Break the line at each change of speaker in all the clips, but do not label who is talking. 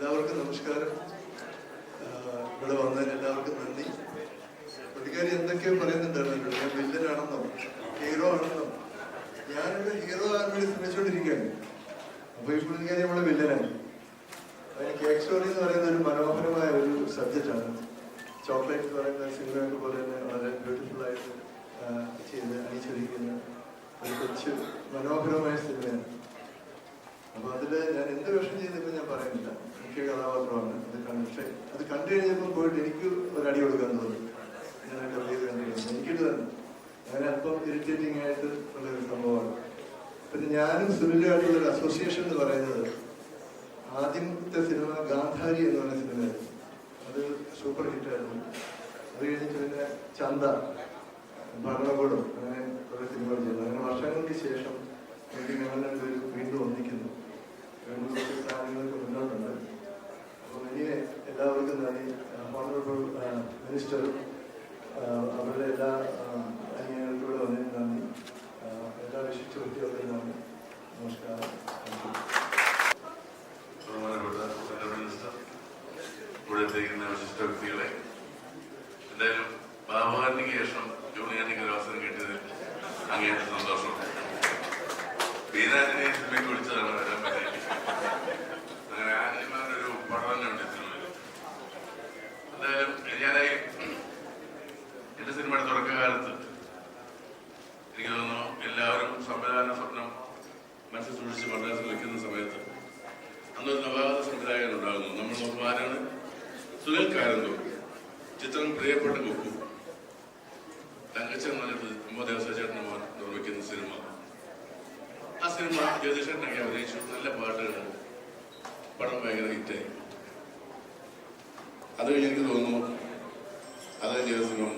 എല്ലാവർക്കും നമസ്കാരം. ഇവിടെ വന്നതിന് എല്ലാവർക്കും നന്ദി. പുള്ളിക്കാരി എന്തൊക്കെയോ പറയുന്നുണ്ടായിരുന്നു ഞാൻ വില്ലനാണെന്നോ ഹീറോ ആണെന്നോ. ഞാനിവിടെ ഹീറോ ആകാൻ വേണ്ടി ശ്രമിച്ചുകൊണ്ടിരിക്കുകയാണ്. അപ്പൊ ഈ പുള്ളിക്കാരി നമ്മളെ വില്ലനാണ്. അതിന് കേക്ക് സ്റ്റോറി എന്ന് പറയുന്ന ഒരു മനോഹരമായ ഒരു സബ്ജക്റ്റാണ്. ചോക്ലേറ്റ് എന്ന് പറയുന്ന സിനിമയൊക്കെ പോലെ തന്നെ വളരെ ബ്യൂട്ടിഫുൾ ആയിട്ട് ആഹ് ചെയ്ത് അണിച്ചൊരുക്കുന്ന ഒരു കൊച്ചു മനോഹരമായ സിനിമയാണ് അപ്പൊ അതിൽ ഞാൻ എന്ത് വേഷം ചെയ്തപ്പോ ഞാൻ പറയുന്നില്ല മുഖ്യ കഥാപാത്രമാണ് അത് കണ്ടു. പക്ഷെ അത് കണ്ടു കഴിഞ്ഞപ്പോൾ പോയിട്ട് എനിക്ക് ഒരു അടി കൊടുക്കാൻ തോന്നി. ഞാൻ ആ കവിത കണ്ടു കഴിഞ്ഞപ്പോൾ എനിക്കിട്ട് തന്നെ. അങ്ങനെ അല്പം ഇറിറ്റേറ്റിംഗ് ആയിട്ട് ഉള്ള ഒരു സംഭവമാണ്. പിന്നെ ഞാനും സുനിലുമായിട്ടുള്ള ഒരു അസോസിയേഷൻ എന്ന് പറയുന്നത് ആദ്യത്തെ സിനിമ ഗാന്ധാരി എന്ന് പറയുന്ന സിനിമയായിരുന്നു. അത് സൂപ്പർ ഹിറ്റായിരുന്നു അത് കഴിഞ്ഞിട്ട് പിന്നെ ചന്ത ഭരണകൂടം അങ്ങനെ കുറെ സിനിമകൾ ചെയ്തു. അങ്ങനെ വർഷങ്ങൾക്ക് ശേഷം എനിക്ക് ഞങ്ങൾ രണ്ടുപേരും വീണ്ടും ഒന്നിക്കുന്നു വീണ്ടും കുറച്ച് കാര്യങ്ങളൊക്കെ മുന്നോട്ടുണ്ട് അപ്പോൾ ഇനിയെ നന്ദി മിനിസ്റ്റർ അവരുടെ എല്ലാ അനിയങ്ങൾക്കും കൂടെ വന്നതിന് നന്ദി. എല്ലാ വിശിഷ്ട വ്യക്തികൾക്കും നന്ദി. നമസ്കാരം. താങ്ക്
ബഹുമാനപ്പെട്ട സെൻട്രൽ മിനിസ്റ്റർ ഇവിടെ വിശിഷ്ട വ്യക്തികളെ എന്തായാലും ബാബുകാരനിക്ക് ശേഷം ജൂണിയാനിക്ക് ഒരു അവസരം കിട്ടിയതിൽ അങ്ങേയറ്റം സന്തോഷമുണ്ട് ബീനാന്റിനെ സിനിമയ്ക്ക് വിളിച്ചതാണ് അന്നൊരു നവാഗത സംവിധായകൻ ഉണ്ടാകുന്നു. നമ്മൾ നോക്കുമ്പോൾ ആരാണ്? സുനിൽ കാരന്തോ ചിത്രം പ്രിയപ്പെട്ട കൊക്കു തങ്കച്ചൻ പറഞ്ഞിട്ട് ഉമ്മദേവസേചേട്ടൻ മോൻ നിർമ്മിക്കുന്ന സിനിമ. ആ സിനിമ ജ്യോതിഷേട്ടനൊക്കെ അഭിനയിച്ചു. നല്ല പാട്ടുകൾ. പടം ഭയങ്കര ഹിറ്റായി. അത് കഴിഞ്ഞ് എനിക്ക് തോന്നുന്നു അതേ ദിവസം സിനിമ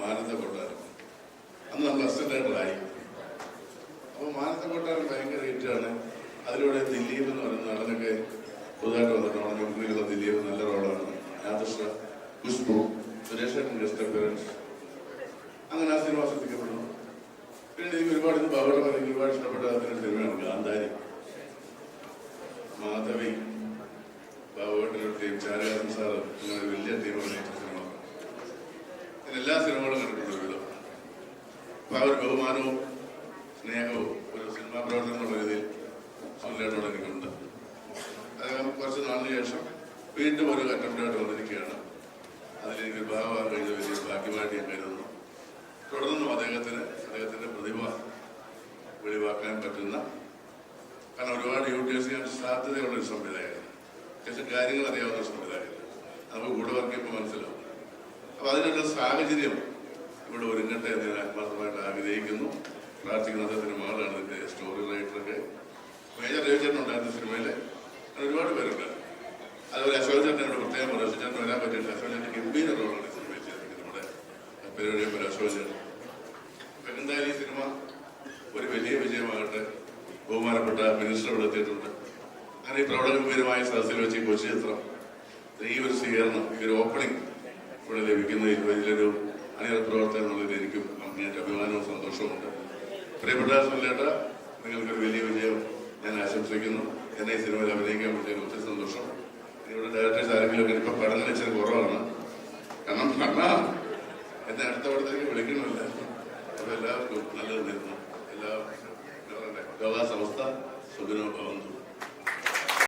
ഒരുപാട് ബാബുടെ എനിക്ക് ഒരുപാട് ഇഷ്ടപ്പെട്ട അതിന്റെ സിനിമയാണ് ഗാന്ധാരി മാധവി ബാബുവേട്ടന്റെ ഒരു ടീം ചാരകാസൻ സാറ് അങ്ങനെ വലിയ ടീം അഭിനയിച്ച സിനിമ. എല്ലാ സിനിമകളും കണ്ടിട്ടുണ്ട് ഒരുവിധം. അപ്പൊ ആ ഒരു ബഹുമാനവും സ്നേഹവും ഒരു സിനിമാ പ്രവർത്തനം എന്നുള്ള രീതിയിൽ സുനിലേട്ടനോട് എനിക്കുണ്ട് അദ്ദേഹം കുറച്ച് നാളിന് ശേഷം വീണ്ടും ഒരു അറ്റംപ്റ്റായിട്ട് വന്നിരിക്കുകയാണ്. അതിലെനിക്ക് ഭാഗമാകാൻ കഴിഞ്ഞ വലിയ ഭാഗ്യമായിട്ട് ഞാൻ കരുതുന്നു. തുടർന്നും അദ്ദേഹത്തിന് അദ്ദേഹത്തിന്റെ പ്രതിഭ വെളിവാക്കാൻ പറ്റുന്ന കാരണം ഒരുപാട് യൂട്യൂബ് ചെയ്യാൻ സാധ്യതയുള്ള ഒരു സംവിധായകൻ. പക്ഷെ കാര്യങ്ങൾ അറിയാവുന്ന ഒരു സംവിധായകൻ. നമുക്ക് കൂടെ വർക്ക് ചെയ്യുമ്പോൾ മനസ്സിലാവും. അപ്പം അതിനൊക്കെ സാഹചര്യം ഇവിടെ ഒരുങ്ങട്ടെ എന്ന് ഞാൻ ആത്മാർത്ഥമായിട്ട് ആഗ്രഹിക്കുന്നു. പ്രാർത്ഥിക്കുന്ന സിനിമകളാണ് മകളാണ് ഇതിന്റെ സ്റ്റോറി റൈറ്ററൊക്കെ മേജർ രവിചേട്ടൻ ഉണ്ടായിരുന്ന സിനിമയിൽ ഒരുപാട് പേരുണ്ട്. അതുപോലെ അശോക് ചേട്ടനോട് പ്രത്യേകം പറഞ്ഞു അശോക് ചേട്ടൻ വരാൻ പറ്റില്ല. അശോക് ചേട്ടൻ ഗംഭീര സിനിമയിൽ ചെയ്തിരിക്കുന്നത് നമ്മുടെ പോലെ അശോക് ചേട്ടൻ അപ്പൊ എന്തായാലും ഈ സിനിമ ഒരു വലിയ വിജയമാകട്ടെ ബഹുമാനപ്പെട്ട മിനിസ്റ്റർ ഇവിടെ എത്തിയിട്ടുണ്ട്. അങ്ങനെ ഈ പ്രൗഢഗംഭീരമായ സദസ്സിൽ വെച്ച് ഈ കൊച്ചു ചിത്രം ഈ ഒരു സ്വീകരണം ഈ ഒരു ഓപ്പണിംഗ് ഇവിടെ ലഭിക്കുന്നതിൽ വലിയൊരു അണിയറ പ്രവർത്തനം എന്നുള്ളതിൽ എനിക്കും അങ്ങേറ്റ അഭിമാനവും സന്തോഷവുമുണ്ട് പ്രിയപ്പെട്ട സുനിലേട്ട നിങ്ങൾക്കൊരു വലിയ വിജയം ഞാൻ ആശംസിക്കുന്നു. എന്നെ ഈ സിനിമയിൽ അഭിനയിക്കാൻ പറ്റിയ ഒത്തിരി സന്തോഷം. ഇവിടെ ഡയറക്ടേഴ്സ് ആരെങ്കിലും ഒക്കെ ഇപ്പം പഠനം ഇച്ചിരി കുറവാണ്. കാരണം അണ്ണാ എന്നെ അടുത്ത വിളിക്കണമല്ല. അപ്പൊ എല്ലാവർക്കും നല്ലത്